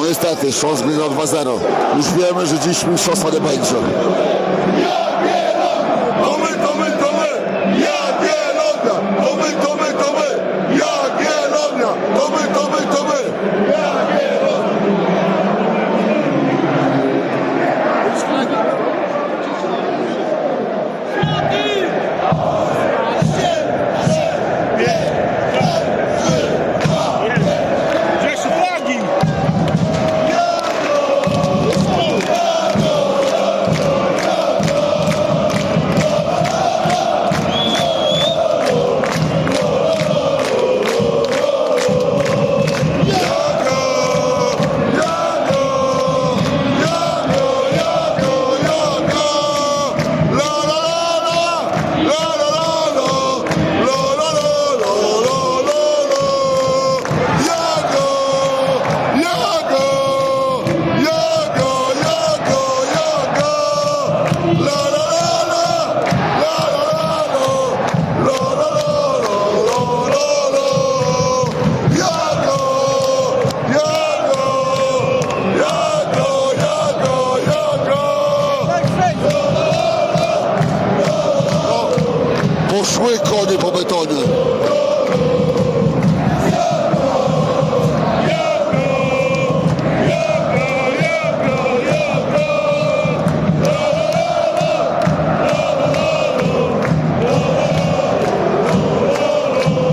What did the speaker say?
No niestety, Szons grywa 2-0. Już wiemy, że dziś mistrzostwa nie będzie. Oh! Łyko nie po betonie.